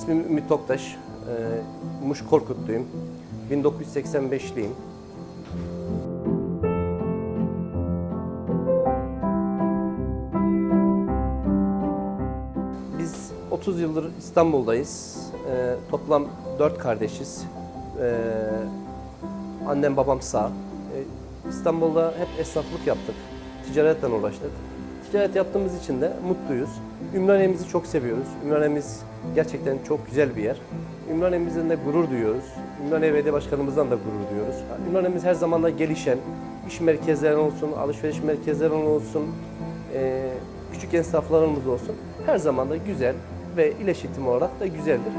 İsmim Ümit Toktaş. Ee, Muş Korkutluyum. 1985'liyim. Biz 30 yıldır İstanbul'dayız. Ee, toplam 4 kardeşiz. Ee, annem babam sağ. İstanbul'da hep esnaflık yaptık. Ticaretle uğraştık. Ticaret yaptığımız için de mutluyuz. Ümraniye'mizi çok seviyoruz. Ümraniye'miz gerçekten çok güzel bir yer. Ümraniye'mizden de gurur duyuyoruz. Ümraniye Belediye Başkanımızdan da gurur duyuyoruz. Ümraniye'miz her zaman da gelişen, iş merkezleri olsun, alışveriş merkezleri olsun, küçük esnaflarımız olsun. Her zaman da güzel ve iletişim olarak da güzeldir.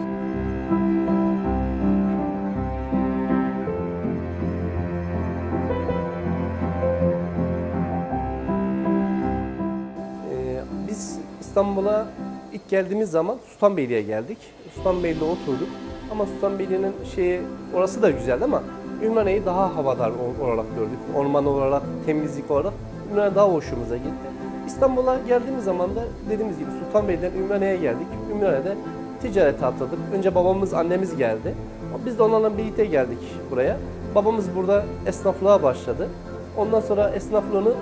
İstanbul'a ilk geldiğimiz zaman Sultanbeyli'ye geldik. Sultanbeyli'de oturduk. Ama Sultanbeyli'nin şeyi orası da güzeldi ama Ümraniye'yi daha havadar ol- olarak gördük. Orman olarak, temizlik olarak Ümraniye daha hoşumuza gitti. İstanbul'a geldiğimiz zaman da dediğimiz gibi Sultanbeyli'den Ümraniye'ye geldik. Ümraniye'de ticarete atladık. Önce babamız, annemiz geldi. Biz de onlarla birlikte geldik buraya. Babamız burada esnaflığa başladı. Ondan sonra esnaflığını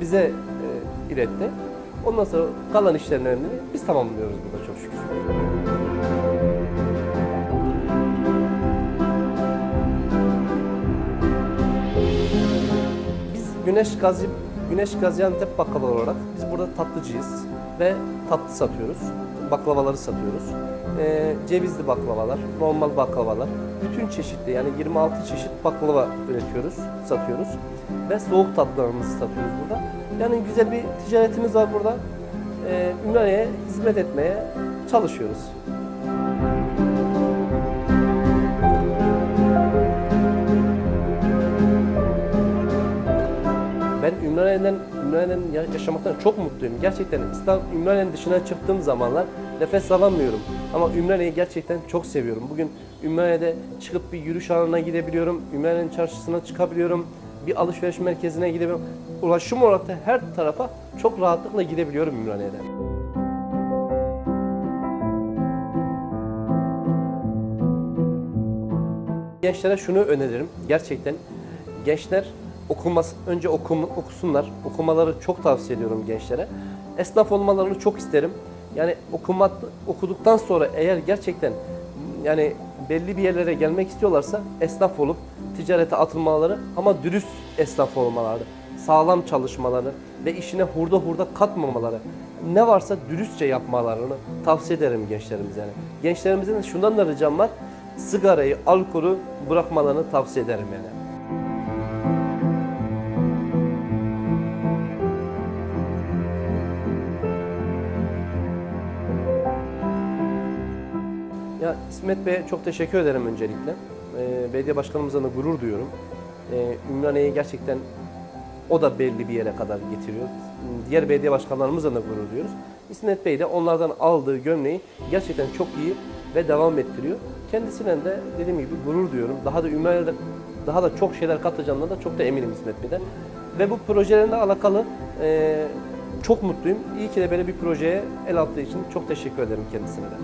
bize iletti. Ondan sonra kalan işlerini biz tamamlıyoruz burada çok şükür. Biz Güneş Gazi Güneş Gaziantep baklava olarak biz burada tatlıcıyız ve tatlı satıyoruz. Baklavaları satıyoruz. Ee, cevizli baklavalar, normal baklavalar, bütün çeşitli yani 26 çeşit baklava üretiyoruz, satıyoruz ve soğuk tatlılarımızı satıyoruz burada. Yani güzel bir ticaretimiz var burada. Ee, Ümraniye'ye hizmet etmeye çalışıyoruz. Ben Ümraniye'den, Ümraniye'den ya- yaşamaktan çok mutluyum. Gerçekten İstanbul, Ümraniye'nin dışına çıktığım zamanlar nefes alamıyorum. Ama Ümraniye'yi gerçekten çok seviyorum. Bugün Ümraniye'de çıkıp bir yürüyüş alanına gidebiliyorum. Ümraniye'nin çarşısına çıkabiliyorum. Bir alışveriş merkezine gidebiliyorum. Ulaşım olarak da her tarafa çok rahatlıkla gidebiliyorum Ümraniye'de. Gençlere şunu öneririm. Gerçekten gençler okuması önce okum, okusunlar. Okumaları çok tavsiye ediyorum gençlere. Esnaf olmalarını çok isterim. Yani okumak okuduktan sonra eğer gerçekten yani belli bir yerlere gelmek istiyorlarsa esnaf olup ticarete atılmaları ama dürüst esnaf olmaları, sağlam çalışmaları ve işine hurda hurda katmamaları, ne varsa dürüstçe yapmalarını tavsiye ederim gençlerimize. Yani. Gençlerimizin şundan da ricam var, sigarayı, alkolü bırakmalarını tavsiye ederim yani. Ya İsmet Bey'e çok teşekkür ederim öncelikle. Ee, belediye başkanımıza da gurur duyuyorum. Ee, Ümraniye'yi gerçekten o da belli bir yere kadar getiriyor. Diğer belediye başkanlarımızla da gurur duyuyoruz. İsmet Bey de onlardan aldığı gömleği gerçekten çok iyi ve devam ettiriyor. Kendisine de dediğim gibi gurur duyuyorum. Daha da Ümraniye'de daha da çok şeyler katacağından da çok da eminim İsmet Bey'den. Ve bu projelerle alakalı e, çok mutluyum. İyi ki de böyle bir projeye el attığı için çok teşekkür ederim kendisine de.